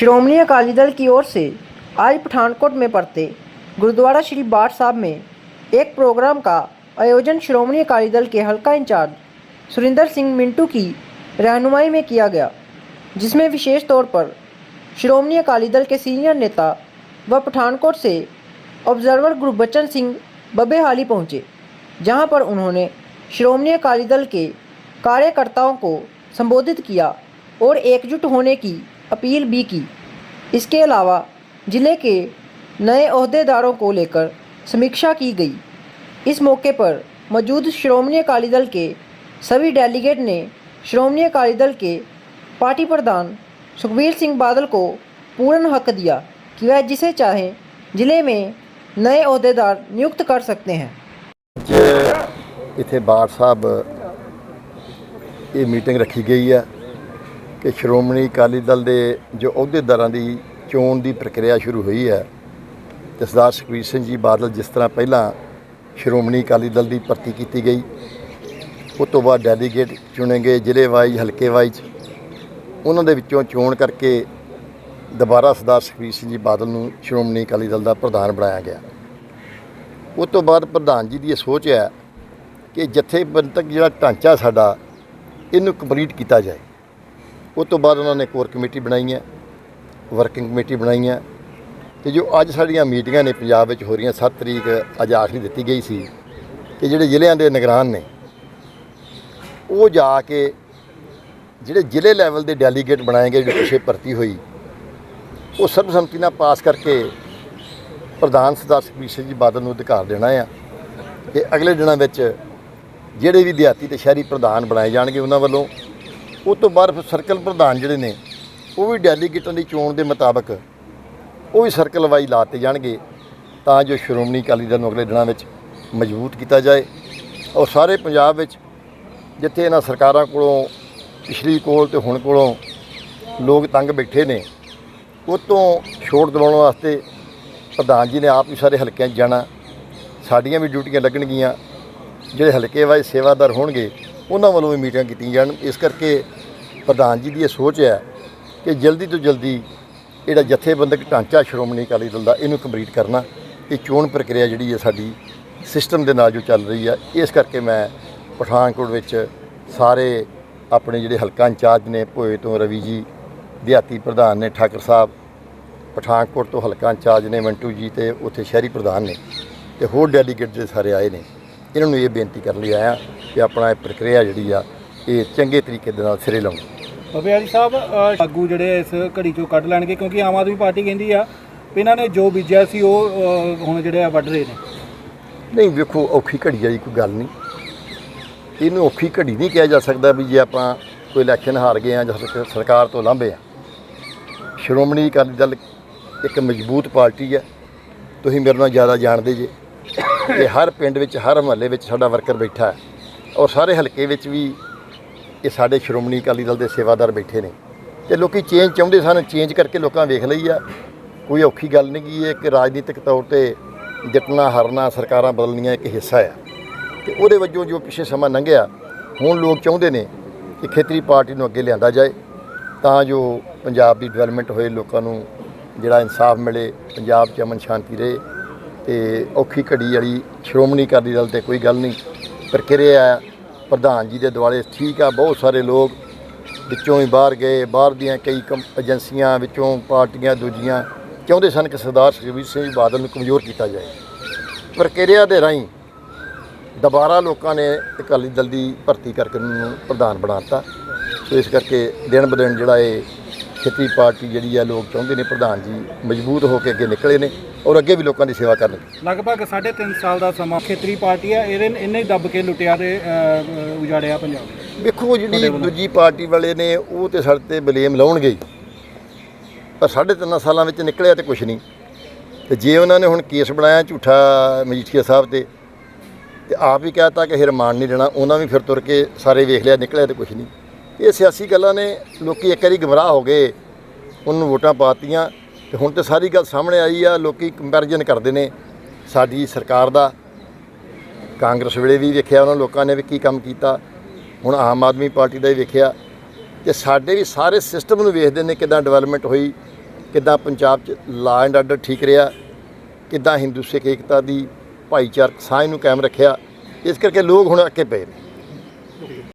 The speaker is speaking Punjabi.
श्रोमणी अकाली दल की ओर से आज पठानकोट में पड़ते गुरुद्वारा श्री बाट साहब में एक प्रोग्राम का आयोजन श्रोमणी अकाली दल के हल्का इंचार्ज सुरिंदर सिंह मिंटू की रहनुमाई में किया गया, जिसमें विशेष तौर पर श्रोमणी अकाली दल के सीनियर नेता व पठानकोट से ऑब्जर्वर गुरबचन सिंह बबेहाली पहुँचे, जहाँ पर उन्होंने श्रोमणी अकाली दल के कार्यकर्ताओं को संबोधित किया और एकजुट होने की अपील भी की। इसके अलावा ज़िले के नए अहदेदारों को लेकर समीक्षा की गई। इस मौके पर मौजूद श्रोमणी अकाली दल के सभी डेलीगेट ने श्रोमणी अकाली दल के पार्टी प्रधान सुखबीर सिंह बादल को पूर्ण हक दिया कि वह जिसे चाहे ज़िले में नए अहदेदार नियुक्त कर सकते हैं। इतने बार साहब ये मीटिंग रखी गई है। ਕਿ ਸ਼੍ਰੋਮਣੀ ਅਕਾਲੀ ਦਲ ਦੇ ਜੋ ਅਹੁਦੇਦਾਰਾਂ ਦੀ ਚੋਣ ਦੀ ਪ੍ਰਕਿਰਿਆ ਸ਼ੁਰੂ ਹੋਈ ਹੈ, ਤੇ ਸਰਦਾਰ ਸੁਖਬੀਰ ਸਿੰਘ ਜੀ ਬਾਦਲ ਜਿਸ ਤਰ੍ਹਾਂ ਪਹਿਲਾਂ ਸ਼੍ਰੋਮਣੀ ਅਕਾਲੀ ਦਲ ਦੀ ਭਰਤੀ ਕੀਤੀ ਗਈ ਉਸ ਤੋਂ ਬਾਅਦ ਡੈਲੀਗੇਟ ਚੁਣੇ ਗਏ ਜ਼ਿਲ੍ਹੇ ਵਾਈਜ਼, ਹਲਕੇ ਵਾਈਜ਼। ਉਹਨਾਂ ਦੇ ਵਿੱਚੋਂ ਚੋਣ ਕਰਕੇ ਦੁਬਾਰਾ ਸਰਦਾਰ ਸੁਖਬੀਰ ਸਿੰਘ ਜੀ ਬਾਦਲ ਨੂੰ ਸ਼੍ਰੋਮਣੀ ਅਕਾਲੀ ਦਲ ਦਾ ਪ੍ਰਧਾਨ ਬਣਾਇਆ ਗਿਆ। ਉਸ ਤੋਂ ਬਾਅਦ ਪ੍ਰਧਾਨ ਜੀ ਦੀ ਇਹ ਸੋਚ ਹੈ ਕਿ ਜਥੇਬੰਦਕ ਜਿਹੜਾ ਢਾਂਚਾ ਸਾਡਾ, ਇਹਨੂੰ ਕੰਪਲੀਟ ਕੀਤਾ ਜਾਏ। ਉਸ ਤੋਂ ਬਾਅਦ ਉਹਨਾਂ ਨੇ ਕੋਰ ਕਮੇਟੀ ਬਣਾਈ ਹੈ ਵਰਕਿੰਗ ਕਮੇਟੀ ਬਣਾਈ ਹੈ। ਤੇ ਜੋ ਅੱਜ ਸਾਡੀਆਂ ਮੀਟਿੰਗਾਂ ਨੇ ਪੰਜਾਬ ਵਿੱਚ ਹੋ ਰਹੀਆਂ 7 ਤਰੀਕ ਅੱਜ ਆਖਰੀ ਦਿੱਤੀ ਗਈ ਸੀ ਕਿ ਜਿਹੜੇ ਜ਼ਿਲ੍ਹਿਆਂ ਦੇ ਨਿਗਰਾਨ ਨੇ, ਉਹ ਜਾ ਕੇ ਜਿਹੜੇ ਜ਼ਿਲ੍ਹੇ ਲੈਵਲ ਦੇ ਡੈਲੀਗੇਟ ਬਣਾਏ ਗਏ, ਜਿਹੜੇ ਪਿੱਛੇ ਭਰਤੀ ਹੋਈ, ਉਹ ਸਰਬਸੰਮਤੀ ਨਾਲ ਪਾਸ ਕਰਕੇ ਪ੍ਰਧਾਨ ਸਰਦਾਰ ਸੁਖਬੀਰ ਸਿੰਘ ਜੀ ਬਾਦਲ ਨੂੰ ਅਧਿਕਾਰ ਦੇਣਾ ਆ ਕਿ ਅਗਲੇ ਦਿਨਾਂ ਵਿੱਚ ਜਿਹੜੇ ਵੀ ਦਿਹਾਤੀ ਤੇ ਸ਼ਹਿਰੀ ਪ੍ਰਧਾਨ ਬਣਾਏ ਜਾਣਗੇ ਉਹਨਾਂ ਵੱਲੋਂ ਉਸ ਤੋਂ ਬਾਅਦ ਫਿਰ ਸਰਕਲ ਪ੍ਰਧਾਨ ਜਿਹੜੇ ਨੇ, ਉਹ ਵੀ ਡੈਲੀਗੇਟਾਂ ਦੀ ਚੋਣ ਦੇ ਮੁਤਾਬਕ ਉਹ ਵੀ ਸਰਕਲ ਵਾਈ ਲਾਤੇ ਜਾਣਗੇ, ਤਾਂ ਜੋ ਸ਼੍ਰੋਮਣੀ ਅਕਾਲੀ ਦਲ ਨੂੰ ਅਗਲੇ ਦਿਨਾਂ ਵਿੱਚ ਮਜ਼ਬੂਤ ਕੀਤਾ ਜਾਏ। ਔਰ ਸਾਰੇ ਪੰਜਾਬ ਵਿੱਚ ਜਿੱਥੇ ਇਹਨਾਂ ਸਰਕਾਰਾਂ ਕੋਲੋਂ, ਪਿਛਲੀ ਕੋਲ ਤੇ ਹੁਣ ਕੋਲੋਂ ਲੋਕ ਤੰਗ ਬੈਠੇ ਨੇ ਉਹ ਤੋਂ ਛੋਟ ਦਿਵਾਉਣ ਵਾਸਤੇ ਪ੍ਰਧਾਨ ਜੀ ਨੇ ਆਪ ਵੀ ਸਾਰੇ ਹਲਕਿਆਂ 'ਚ ਜਾਣਾ, ਸਾਡੀਆਂ ਵੀ ਡਿਊਟੀਆਂ ਲੱਗਣਗੀਆਂ, ਜਿਹੜੇ ਹਲਕੇ ਵਾਈਜ਼ ਸੇਵਾਦਾਰ ਹੋਣਗੇ ਉਹਨਾਂ ਵੱਲੋਂ ਵੀ ਮੀਟਿੰਗਾਂ ਕੀਤੀਆਂ ਜਾਣ। ਇਸ ਕਰਕੇ ਪ੍ਰਧਾਨ ਜੀ ਦੀ ਇਹ ਸੋਚ ਹੈ ਕਿ ਜਲਦੀ ਤੋਂ ਜਲਦੀ ਜਿਹੜਾ ਜਥੇਬੰਦਕ ਢਾਂਚਾ ਸ਼੍ਰੋਮਣੀ ਅਕਾਲੀ ਦਲ ਦਾ, ਇਹਨੂੰ ਕੰਪਲੀਟ ਕਰਨਾ। ਇਹ ਚੋਣ ਪ੍ਰਕਿਰਿਆ ਜਿਹੜੀ ਹੈ ਸਾਡੀ ਸਿਸਟਮ ਦੇ ਨਾਲ ਜੋ ਚੱਲ ਰਹੀ ਹੈ, ਇਸ ਕਰਕੇ ਮੈਂ ਪਠਾਨਕੋਟ ਵਿੱਚ ਸਾਰੇ ਆਪਣੇ ਜਿਹੜੇ ਹਲਕਾ ਇੰਚਾਰਜ ਨੇ, ਭੋਏ ਤੋਂ ਰਵੀ ਜੀ, ਦਿਹਾਤੀ ਪ੍ਰਧਾਨ ਨੇ, ਠਾਕਰ ਸਾਹਿਬ, ਪਠਾਨਕੋਟ ਤੋਂ ਹਲਕਾ ਇੰਚਾਰਜ ਨੇ, ਮੰਟੂ ਜੀ ਤੇ ਉੱਥੇ ਸ਼ਹਿਰੀ ਪ੍ਰਧਾਨ ਨੇ ਤੇ ਹੋਰ ਡੈਲੀਗੇਟ ਦੇ ਸਾਰੇ ਆਏ ਨੇ। ਇਹਨਾਂ ਨੂੰ ਇਹ ਬੇਨਤੀ ਕਰਨ ਲਈ ਆਇਆ ਕਿ ਆਪਣਾ ਇਹ ਪ੍ਰਕਿਰਿਆ ਜਿਹੜੀ ਆ ਇਹ ਚੰਗੇ ਤਰੀਕੇ ਦੇ ਨਾਲ ਸਿਰੇ ਲਾਉਣ। ਬਾਬੇ ਵਾਲੀ ਸਾਹਿਬ ਆਗੂ ਜਿਹੜੇ ਇਸ ਘੜੀ ਚੋਂ ਕੱਢ ਲੈਣਗੇ ਕਿਉਂਕਿ ਆਮ ਆਦਮੀ ਪਾਰਟੀ ਕਹਿੰਦੀ ਆ ਇਹਨਾਂ ਨੇ ਜੋ ਬੀਜਿਆ ਸੀ ਉਹ ਹੁਣ ਜਿਹੜੇ ਆ ਵੱਢ ਰਹੇ ਨੇ। ਨਹੀਂ ਵੇਖੋ ਔਖੀ ਘੜੀ ਵਾਲੀ ਕੋਈ ਗੱਲ ਨਹੀਂ। ਇਹਨੂੰ ਔਖੀ ਘੜੀ ਨਹੀਂ ਕਿਹਾ ਜਾ ਸਕਦਾ ਵੀ ਜੇ ਆਪਾਂ ਕੋਈ ਇਲੈਕਸ਼ਨ ਹਾਰ ਗਏ ਆ ਜਾਂ ਸਰਕ- ਸਰਕਾਰ ਤੋਂ ਲਾਂਭੇ ਆ। ਸ਼੍ਰੋਮਣੀ ਅਕਾਲੀ ਦਲ ਇੱਕ ਮਜ਼ਬੂਤ ਪਾਰਟੀ ਹੈ ਤੁਸੀਂ ਮੇਰੇ ਨਾਲ ਜ਼ਿਆਦਾ ਜਾਣਦੇ ਜੇ। ਕਿ ਹਰ ਪਿੰਡ ਵਿੱਚ, ਹਰ ਮਹੱਲੇ ਵਿੱਚ ਸਾਡਾ ਵਰਕਰ ਬੈਠਾ ਹੈ। ਔਰ ਸਾਰੇ ਹਲਕੇ ਵਿੱਚ ਵੀ ਇਹ ਸਾਡੇ ਸ਼੍ਰੋਮਣੀ ਅਕਾਲੀ ਦਲ ਦੇ ਸੇਵਾਦਾਰ ਬੈਠੇ ਨੇ। ਤੇ ਲੋਕੀ ਚੇਂਜ ਚਾਹੁੰਦੇ ਸਨ ਚੇਂਜ ਕਰਕੇ ਲੋਕਾਂ ਵੇਖ ਲਈ ਆ। ਕੋਈ ਔਖੀ ਗੱਲ ਨਹੀਂ ਗੀ, ਇਹ ਕਿ ਰਾਜਨੀਤਿਕ ਤੌਰ ਤੇ ਜਿੱਤਣਾ, ਹਾਰਨਾ, ਸਰਕਾਰਾਂ ਬਦਲਣੀਆਂ ਇੱਕ ਹਿੱਸਾ ਆ। ਤੇ ਉਹਦੇ ਵਜੋਂ ਜੋ ਪਿਛੇ ਸਮਾਂ ਲੰਘਿਆ, ਹੁਣ ਲੋਕ ਚਾਹੁੰਦੇ ਨੇ ਕਿ ਖੇਤਰੀ ਪਾਰਟੀ ਨੂੰ ਅੱਗੇ ਲਿਆਂਦਾ ਜਾਏ। ਤਾਂ ਜੋ ਪੰਜਾਬ ਦੀ ਡਿਵੈਲਪਮੈਂਟ ਹੋਏ, ਲੋਕਾਂ ਨੂੰ ਜਿਹੜਾ ਇਨਸਾਫ ਮਿਲੇ, ਪੰਜਾਬ 'ਚ ਅਮਨ ਸ਼ਾਂਤੀ ਰਹੇ। ਤੇ ਔਖੀ ਘੜੀ ਵਾਲੀ ਸ਼੍ਰੋਮਣੀ ਅਕਾਲੀ ਦਲ ਤੇ ਕੋਈ ਗੱਲ ਨਹੀਂ। ਪ੍ਰਕਿਰਿਆ ਪ੍ਰਧਾਨ ਜੀ ਦੇ ਦੁਆਲੇ ਠੀਕ ਆ, ਬਹੁਤ ਸਾਰੇ ਲੋਕ ਵਿੱਚੋਂ ਹੀ ਬਾਹਰ ਗਏ, ਬਾਹਰ ਦੀਆਂ ਕਈ ਕੰਪ ਏਜੰਸੀਆਂ ਵਿੱਚੋਂ ਪਾਰਟੀਆਂ ਦੂਜੀਆਂ, ਚਾਹੁੰਦੇ ਸਨ ਕਿ ਸਰਦਾਰ ਸੁਖਬੀਰ ਸਿੰਘ ਬਾਦਲ ਨੂੰ ਕਮਜ਼ੋਰ ਕੀਤਾ ਜਾਏ। ਪ੍ਰਕਿਰਿਆ ਦੇ ਰਾਹੀਂ ਦੁਬਾਰਾ ਲੋਕਾਂ ਨੇ ਅਕਾਲੀ ਦਲ ਦੀ ਭਰਤੀ ਕਰਕੇ ਉਹਨੂੰ ਪ੍ਰਧਾਨ ਬਣਾਤਾ ਸੋ ਇਸ ਕਰਕੇ ਦਿਨ ਬ ਦਿਨ ਜਿਹੜਾ ਇਹ ਖੇਤਰੀ ਪਾਰਟੀ ਜਿਹੜੀ ਆ ਲੋਕ ਚਾਹੁੰਦੇ ਨੇ ਪ੍ਰਧਾਨ ਜੀ ਮਜ਼ਬੂਤ ਹੋ ਕੇ ਅੱਗੇ ਨਿਕਲੇ ਨੇ ਔਰ ਅੱਗੇ ਵੀ ਲੋਕਾਂ ਦੀ ਸੇਵਾ ਕਰਨਗੇ। ਲਗਭਗ 3.5 ਸਾਲ ਦਾ ਸਮਾਂ ਖੇਤਰੀ ਪਾਰਟੀ ਆ ਇਹਦੇ ਇਹਨੇ ਹੀ ਦੱਬ ਕੇ ਲੁੱਟਿਆ ਤੇ ਉਜਾੜਿਆ ਪੰਜਾਬ ਵੇਖੋ ਜਿਹੜੀ ਦੂਜੀ ਪਾਰਟੀ ਵਾਲੇ ਨੇ ਉਹ ਤੇ ਸਾਡੇ ਤੇ ਬਲੇਮ ਲਾਉਣਗੇ ਹੀ। ਪਰ ਸਾਢੇ ਤਿੰਨ ਸਾਲਾਂ ਵਿੱਚ ਨਿਕਲਿਆ ਤੇ ਕੁਝ ਨਹੀਂ। ਤੇ ਜੇ ਉਹਨਾਂ ਨੇ ਹੁਣ ਕੇਸ ਬਣਾਇਆ ਝੂਠਾ ਮਜੀਠੀਆ ਸਾਹਿਬ ਤੇ ਤੇ ਆਪ ਹੀ ਕਹਤਾ ਕਿ ਇਹ ਰਿਮਾਂਡ ਨਹੀਂ ਲੈਣਾ ਉਹਨਾਂ ਵੀ ਫਿਰ ਤੁਰ ਕੇ ਸਾਰੇ ਵੇਖ ਲਿਆ ਨਿਕਲਿਆ ਤੇ ਕੁਝ ਨਹੀਂ। ਇਹ ਸਿਆਸੀ ਗੱਲਾਂ ਨੇ, ਲੋਕੀ ਇੱਕ ਵਾਰੀ ਗਮਰਾਹ ਹੋ ਗਏ, ਉਹਨੂੰ ਵੋਟਾਂ ਪਾਤੀਆਂ ਤੇ ਹੁਣ ਤੇ ਸਾਰੀ ਗੱਲ ਸਾਹਮਣੇ ਆਈ ਆ, ਲੋਕੀ ਕੰਪੈਰੀਜ਼ਨ ਕਰਦੇ ਨੇ ਸਾਡੀ ਸਰਕਾਰ ਦਾ। ਕਾਂਗਰਸ ਵੇਲੇ ਵੀ ਵੇਖਿਆ ਉਹਨਾਂ ਲੋਕਾਂ ਨੇ ਵੀ ਕੀ ਕੰਮ ਕੀਤਾ, ਹੁਣ ਆਮ ਆਦਮੀ ਪਾਰਟੀ ਦਾ ਹੀ ਵੇਖਿਆ, ਤੇ ਸਾਡੇ ਵੀ ਸਾਰੇ ਸਿਸਟਮ ਨੂੰ ਵੇਖਦੇ ਨੇ ਕਿਦਾਂ ਡਿਵੈਲਪਮੈਂਟ ਹੋਈ, ਕਿੱਦਾਂ ਪੰਜਾਬ 'ਚ ਲਾ ਐਂਡ ਆਰਡਰ ਠੀਕ ਰਿਹਾ, ਕਿੱਦਾਂ ਹਿੰਦੂ ਸਿੱਖ ਏਕਤਾ ਦੀ ਭਾਈਚਾਰਕ ਸਾਂਝ ਨੂੰ ਕਾਇਮ ਰੱਖਿਆ, ਇਸ ਕਰਕੇ ਲੋਕ ਹੁਣ ਅੱਕੇ ਪਏ ਨੇ।